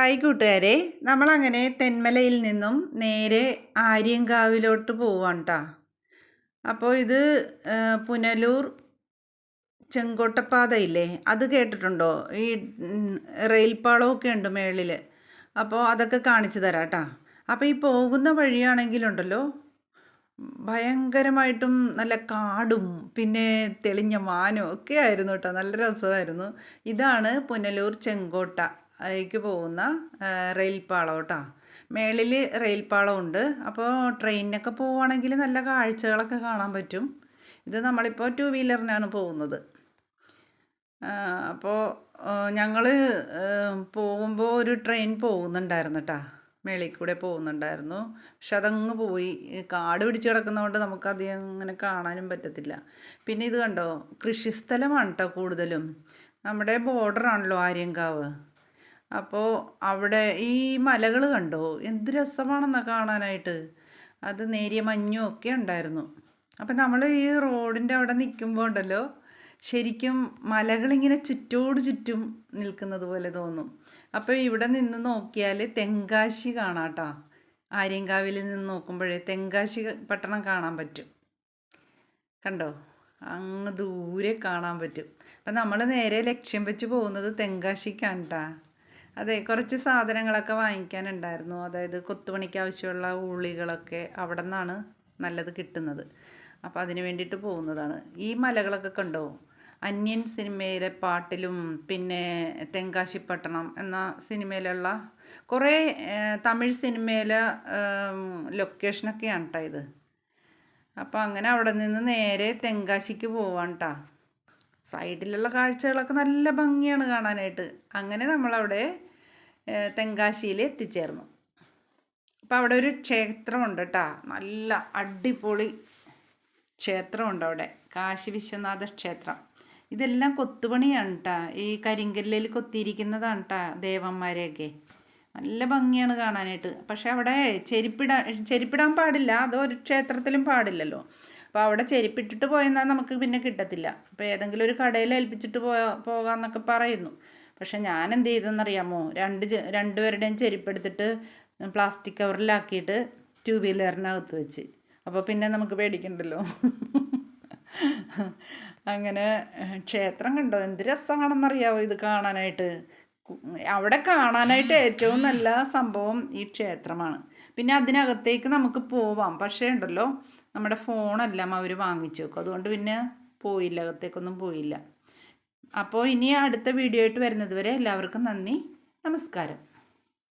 Hi കൂട്ടുകാരെ നമ്മളങ്ങനെ തെന്മലയിൽ നിന്നും നേരെ ആര്യങ്കാവിലോട്ട് പോവാണ് കേട്ടോ അപ്പോൾ ഇത് പുനലൂർ ചെങ്കോട്ടപ്പാതയില്ലേ? അത് കേട്ടിട്ടുണ്ടോ? ഈ റെയിൽപ്പാളമൊക്കെ ഉണ്ട് മേളിൽ അപ്പോൾ അതൊക്കെ കാണിച്ചു തരാം കേട്ടോ അപ്പോൾ ഈ പോകുന്ന വഴിയാണെങ്കിലുണ്ടല്ലോ ഭയങ്കരമായിട്ടും നല്ല കാടും പിന്നെ തെളിഞ്ഞ മാനും ഒക്കെ ആയിരുന്നു കേട്ടോ നല്ല രസമായിരുന്നു. ഇതാണ് പുനലൂർ ചെങ്കോട്ട. ക്ക് പോകുന്ന റെയിൽ പാളം കേട്ടോ. മേളിൽ റെയിൽ പാളം ഉണ്ട് അപ്പോൾ ട്രെയിനിനൊക്കെ പോവുകയാണെങ്കിൽ നല്ല കാഴ്ചകളൊക്കെ കാണാൻ പറ്റും. ഇത് നമ്മളിപ്പോൾ ടു വീലറിനാണ് പോകുന്നത്. അപ്പോൾ ഞങ്ങൾ പോകുമ്പോൾ ഒരു ട്രെയിൻ പോകുന്നുണ്ടായിരുന്നു കേട്ടോ മേളിൽ കൂടെ പോകുന്നുണ്ടായിരുന്നു. പക്ഷെ അതങ്ങ് പോയി. കാട് പിടിച്ച് കിടക്കുന്നതുകൊണ്ട് നമുക്കധികം അങ്ങനെ കാണാനും പറ്റത്തില്ല. പിന്നെ ഇത് കണ്ടോ? കൃഷിസ്ഥലമാണ് കേട്ടോ കൂടുതലും. നമ്മുടെ ബോർഡറാണല്ലോ ആര്യങ്കാവ്. അപ്പോൾ അവിടെ ഈ മലകൾ കണ്ടോ? എന്ത് രസമാണെന്നാ കാണാനായിട്ട്. അത് നേരിയ മഞ്ഞും ഒക്കെ ഉണ്ടായിരുന്നു. അപ്പം നമ്മൾ ഈ റോഡിന്റെ അവിടെ നിൽക്കുമ്പോൾ ഉണ്ടല്ലോ ശരിക്കും മലകളിങ്ങനെ ചുറ്റോട് ചുറ്റും നിൽക്കുന്നത് പോലെ തോന്നും. അപ്പോൾ ഇവിടെ നിന്ന് നോക്കിയാൽ തെങ്കാശി കാണാട്ടോ. ആര്യങ്കാവിൽ നിന്ന് നോക്കുമ്പോഴേ തെങ്കാശി പട്ടണം കാണാൻ പറ്റും. കണ്ടോ? അങ്ങ് ദൂരെ കാണാൻ പറ്റും. അപ്പം നമ്മൾ നേരെ ലക്ഷ്യം വെച്ച് പോകുന്നത് തെങ്കാശിക്കാണ് കേട്ടോ അതെ കുറച്ച് സാധനങ്ങളൊക്കെ വാങ്ങിക്കാനുണ്ടായിരുന്നു. അതായത് കൊത്തുപണിക്ക് ആവശ്യമുള്ള ഉള്ളികളൊക്കെ അവിടെ നിന്നാണ് നല്ലത് കിട്ടുന്നത്. അപ്പോൾ അതിന് വേണ്ടിയിട്ട് പോകുന്നതാണ്. ഈ മലകളൊക്കെ കണ്ടോ? അന്യൻ സിനിമയിലെ പാട്ടിലും പിന്നെ തെങ്കാശിപ്പട്ടണം എന്ന സിനിമയിലുള്ള കുറേ തമിഴ് സിനിമയിലെ ലൊക്കേഷനൊക്കെയാണ് കേട്ടോ ഇത്. അപ്പോൾ അങ്ങനെ അവിടെ നിന്ന് നേരെ തെങ്കാശിക്ക് പോവാണ് കേട്ടോ സൈഡിലുള്ള കാഴ്ചകളൊക്കെ നല്ല ഭംഗിയാണ് കാണാനായിട്ട്. അങ്ങനെ നമ്മളവിടെ തെങ്കാശിയിൽ എത്തിച്ചേർന്നു. അപ്പോൾ അവിടെ ഒരു ക്ഷേത്രമുണ്ട് കേട്ടോ നല്ല അടിപൊളി ക്ഷേത്രമുണ്ട് അവിടെ. കാശി വിശ്വനാഥ ക്ഷേത്രം. ഇതെല്ലാം കൊത്തുപണിയാണ് കേട്ടോ ഈ കരിങ്കല്ലിൽ കൊത്തിയിരിക്കുന്നതാണ് കേട്ടോ ദേവന്മാരെയൊക്കെ. നല്ല ഭംഗിയാണ് കാണാനായിട്ട്. പക്ഷെ അവിടെ ചെരിപ്പിടാൻ ചെരിപ്പിടാൻ പാടില്ല. അതൊരു ക്ഷേത്രത്തിലും പാടില്ലല്ലോ. അപ്പോൾ അവിടെ ചെരുപ്പിട്ടിട്ട് പോയെന്നാൽ നമുക്ക് പിന്നെ കിട്ടത്തില്ല. അപ്പോൾ ഏതെങ്കിലും ഒരു കടയിൽ ഏൽപ്പിച്ചിട്ട് പോ പോകാമെന്നൊക്കെ പറയുന്നു. പക്ഷെ ഞാൻ എന്ത് ചെയ്തെന്നറിയാമോ? രണ്ട് രണ്ടുപേരുടെയും ചെരുപ്പെടുത്തിട്ട് പ്ലാസ്റ്റിക് കവറിലാക്കിയിട്ട് ട്യൂബ് വീലറിനകത്ത് വെച്ച്. അപ്പോൾ പിന്നെ നമുക്ക് പേടിക്കണ്ടല്ലോ. അങ്ങനെ ക്ഷേത്രം കണ്ടോ? എന്ത് രസമാണെന്നറിയാമോ ഇത് കാണാനായിട്ട്? അവിടെ കാണാനായിട്ട് ഏറ്റവും നല്ല സംഭവം ഈ ക്ഷേത്രമാണ്. പിന്നെ അതിനകത്തേക്ക് നമുക്ക് പോവാം. പക്ഷേ ഉണ്ടല്ലോ നമ്മുടെ ഫോണെല്ലാം അവർ വാങ്ങിച്ചു വെക്കും. അതുകൊണ്ട് പിന്നെ പോയില്ല അകത്തേക്കൊന്നും പോയില്ല. അപ്പോൾ ഇനി അടുത്ത വീഡിയോ ആയിട്ട് വരുന്നത് വരെ എല്ലാവർക്കും നന്ദി നമസ്കാരം.